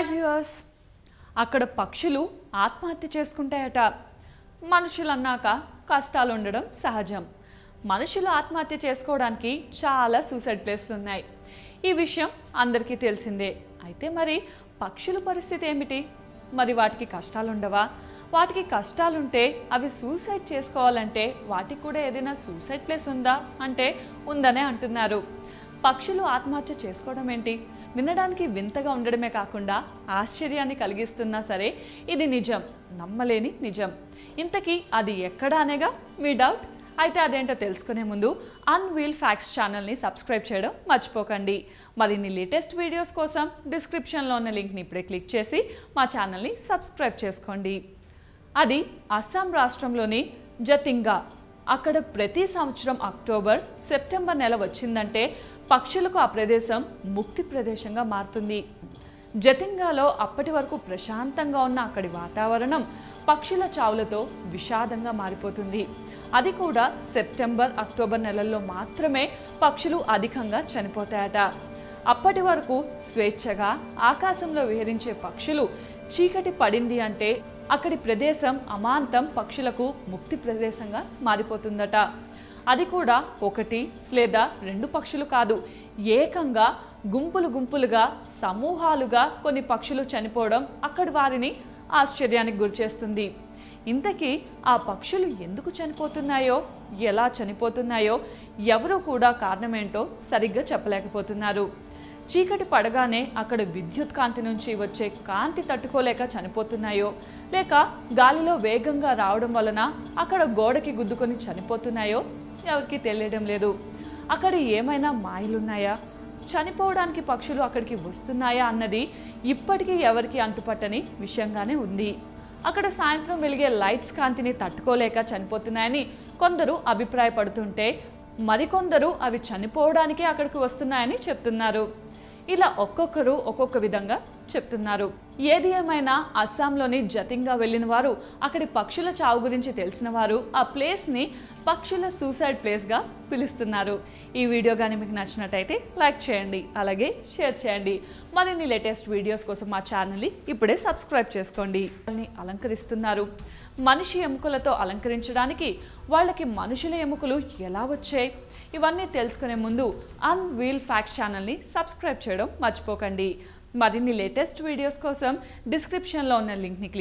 Viewers అక్కడ పక్షులు ఆత్మహత్య చేసుకుంటాయట. మనుషులు అన్నాక కష్టాలు ఉండడం సహజం. మనుషులు ఆత్మహత్య చేసుకోవడానికి చాలా సూసైడ్ ప్లేస్లు ఉన్నాయి ఈ విషయం అందరికీ తెలిసిందే. అయితే మరి పక్షుల పరిస్థితి ఏమిటి? మరి వాటికి కష్టాలు ఉండవా వాటికి కష్టాలుంటే అవి సూసైడ్ చేసుకోవాలంటే వాటికి కూడా ఏదైనా సూసైడ్ ప్లేస్ ఉందా? అంటే ఉందనే అంటున్నారు. పక్షులు ఆత్మహత్య చేసుకోవడం ఏంటి? వినడానికి వింతగా ఉండడమే కాకుండా ఆశ్చర్యాన్ని కలిగిస్తున్నా సరే ఇది నిజం. నమ్మలేని నిజం. ఇంతకీ అది ఎక్కడ అనేగా? మీ డౌట్? అయితే అదేంటో తెలుసుకునే ముందు అన్వీల్ ఫ్యాక్ట్స్ ఛానల్ని సబ్స్క్రైబ్ చేయడం మర్చిపోకండి. మరిన్ని లేటెస్ట్ వీడియోస్ కోసం డిస్క్రిప్షన్లో ఉన్న లింక్ని ఇప్పుడే క్లిక్ చేసి మా ఛానల్ని సబ్స్క్రైబ్ చేసుకోండి. అది అస్సాం రాష్ట్రంలోని జతింగా అక్కడ ప్రతి సంవత్సరం అక్టోబర్ సెప్టెంబర్ నెల వచ్చిందంటే పక్షులకు ఆ ప్రదేశం ముక్తి ప్రదేశంగా మారుతుంది. జతింగాలో అప్పటి వరకు ప్రశాంతంగా ఉన్న అక్కడి వాతావరణం పక్షుల చావులతో విషాదంగా మారిపోతుంది. అది కూడా సెప్టెంబర్ అక్టోబర్ నెలల్లో మాత్రమే పక్షులు అధికంగా చనిపోతాయట. అప్పటి వరకు స్వేచ్ఛగా ఆకాశంలో విహరించే పక్షులు చీకటి పడింది అంటే అక్కడి ప్రదేశం అమాంతం పక్షులకు ముక్తి ప్రదేశంగా మారిపోతుందట. అది కూడా ఒకటి లేదా రెండు పక్షులు కాదు. ఏకంగా గుంపులు గుంపులుగా సమూహాలుగా కొన్ని పక్షులు చనిపోవడం అక్కడి వారిని ఆశ్చర్యానికి గురిచేస్తుంది ఇంతకీ ఆ పక్షులు ఎందుకు చనిపోతున్నాయో ఎలా చనిపోతున్నాయో ఎవరూ కూడా కారణమేంటో సరిగ్గా చెప్పలేకపోతున్నారు. చీకటి పడగానే అక్కడ విద్యుత్ కాంతి నుంచి వచ్చే కాంతి తట్టుకోలేక చనిపోతున్నాయో లేక గాలిలో వేగంగా రావడం వలన అక్కడ గోడకి గుద్దుకొని చనిపోతున్నాయో ఎవరికి తెలియడం లేదు. అక్కడ ఏమైనా మాయలున్నాయా? చనిపోవడానికి పక్షులు అక్కడికి వస్తున్నాయా అన్నది ఇప్పటికీ ఎవరికి అంతుపట్టని విషయంగానే ఉంది. అక్కడ సాయంత్రం వెలిగే లైట్స్ కాంతిని తట్టుకోలేక చనిపోతున్నాయని కొందరు అభిప్రాయపడుతుంటే మరికొందరు అవి చనిపోవడానికే అక్కడికి వస్తున్నాయని చెప్తున్నారు. ఇలా ఒక్కొక్కరు ఒక్కొక్క విధంగా చెప్తున్నారు. ఏది ఏమైనా అస్సాంలోని జతింగా వెళ్ళిన వారు అక్కడి పక్షుల చావు గురించి తెలిసిన వారు ఆ ప్లేస్ని పక్షుల సూసైడ్ ప్లేస్గా పిలుస్తున్నారు. ఈ వీడియో కానీ మీకు నచ్చినట్టయితే లైక్ చేయండి అలాగే షేర్ చేయండి. మరిన్ని లేటెస్ట్ వీడియోస్ కోసం మా ఛానల్ని ఇప్పుడే సబ్స్క్రైబ్ చేసుకోండి. వాళ్ళని అలంకరిస్తున్నారు. మనిషి ఎముకలతో అలంకరించడానికి వాళ్ళకి మనుషుల ఎముకలు ఎలా వచ్చాయి? ఇవన్నీ తెలుసుకునే ముందు అన్ వీల్ ఫ్యాక్ట్స్ ఛానల్ని సబ్స్క్రైబ్ చేయడం మర్చిపోకండి. మరిన్ని లేటెస్ట్ వీడియోస్ కోసం డిస్క్రిప్షన్లో ఉన్న లింక్ని క్లిక్